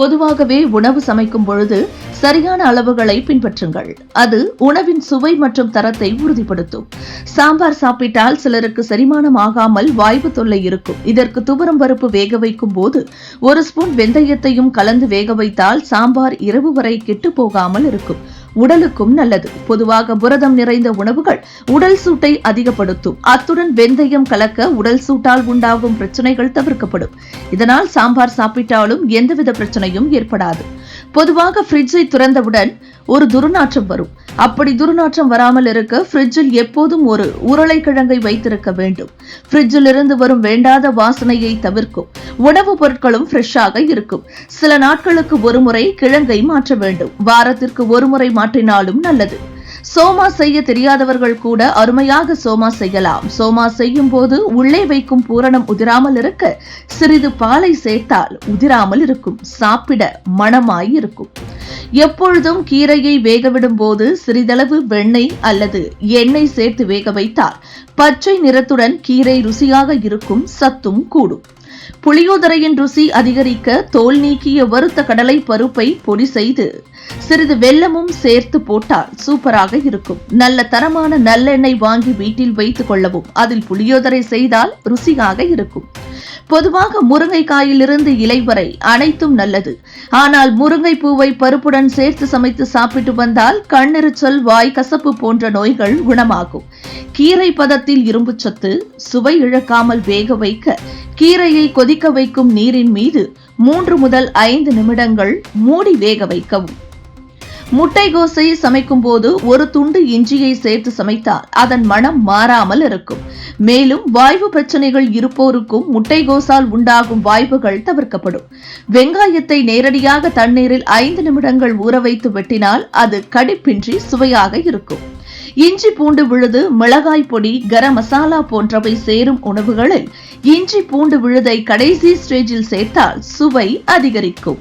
பொதுவாகவே உணவு சமைக்கும் பொழுது சரியான அளவுகளை பின்பற்றுங்கள். அது உணவின் சுவை மற்றும் தரத்தை உறுதிப்படுத்தும். சாம்பார் சாப்பிட்டால் சிலருக்கு செரிமானம் ஆகாமல் வாய்வு தொல்லை இருக்கும். இதற்கு துவரம் பருப்பு வேக வைக்கும் போது ஒரு ஸ்பூன் வெந்தயத்தையும் கலந்து வேக வைத்தால் சாம்பார் இரவு வரை கெட்டு போகாமல் இருக்கும். உடலுக்கும் நல்லது. பொதுவாக புரதம் நிறைந்த உணவுகள் உடல் சூட்டை அதிகப்படுத்தும். அத்துடன் வெந்தயம் கலக்க உடல் சூட்டால் உண்டாகும் பிரச்சனைகள் தவிர்க்கப்படும். இதனால் சாம்பார் சாப்பிட்டாலும் எந்தவித பிரச்சனையும் ஏற்படாது. பொதுவாக ஃப்ரிட்ஜை திறந்தவுடன் ஒரு துர்நாற்றம் வரும். அப்படி துர்நாற்றம் வராமல் இருக்க ஃப்ரிட்ஜில் எப்போதும் ஒரு உருளைக்கிழங்கை வைத்திருக்க வேண்டும். ஃப்ரிட்ஜில் இருந்து வரும் வேண்டாத வாசனையை தவிர்க்கும். உணவுப் பொருட்களும் ஃப்ரெஷ்ஷாக இருக்கும். சில நாட்களுக்கு ஒருமுறை கிழங்கை மாற்ற வேண்டும். வாரத்திற்கு ஒருமுறை மாற்றினாலும் நல்லது. சோமா செய்ய தெரியாதவர்கள் கூட அருமையாக சோமா செய்யலாம். சோமா செய்யும் போது உள்ளே வைக்கும் பூரணம் உதிராமல் இருக்க சிறிது பாலை சேர்த்தால் உதிராமல் இருக்கும். சாப்பிட மணமாய் இருக்கும். எப்பொழுதும் கீரையை வேகவிடும் போது சிறிதளவு வெண்ணெய் அல்லது எண்ணெய் சேர்த்து வேக வைத்தால் பச்சை நிறத்துடன் கீரை ருசியாக இருக்கும் சத்தும் கூடும். புளியோதரையின் ருசி அதிகரிக்க தோல் நீக்கிய வறுத்த கடலை பருப்பை பொடி செய்து சிறிது வெல்லமும் சேர்த்து போட்டால் சூப்பராக இருக்கும். நல்ல தரமான நல்லெண்ணெய் வாங்கி வீட்டில் வைத்துக் கொள்ளவும் அதில் புளியோதரை செய்தால் ருசியாக இருக்கும். பொதுவாக முருங்கைக்காயிலிருந்து இலை வரை அனைத்தும் நல்லது. ஆனால் முருங்கை பூவை பருப்புடன் சேர்த்து சமைத்து சாப்பிட்டு வந்தால் கண்ணெரிச்சல் வாய் கசப்பு போன்ற நோய்கள் குணமாகும். கீரை பதத்தில் இரும்புச்சத்து சுவை இழக்காமல் வேக வைக்க கீரையை கொதிக்க வைக்கும் நீரின் மீது மூன்று முதல் ஐந்து நிமிடங்கள் மூடி வேக வைக்கவும். முட்டைகோஸை சமைக்கும் போது ஒரு துண்டு இஞ்சியை சேர்த்து சமைத்தால் அதன் மனம் மாறாமல் இருக்கும். மேலும் வாய்வு பிரச்சனைகள் இருப்போருக்கும் முட்டைகோசால் உண்டாகும் வாய்ப்புகள் தவிர்க்கப்படும். வெங்காயத்தை நேரடியாக தண்ணீரில் ஐந்து நிமிடங்கள் ஊற வைத்து வெட்டினால் அது கடிப்பின்றி சுவையாக இருக்கும். இஞ்சி பூண்டு விழுது மிளகாய் பொடி கரம் மசாலா போன்றவை சேரும் உணவுகளில் இஞ்சி பூண்டு விழுதை கடைசி ஸ்டேஜில் சேர்த்தால் சுவை அதிகரிக்கும்.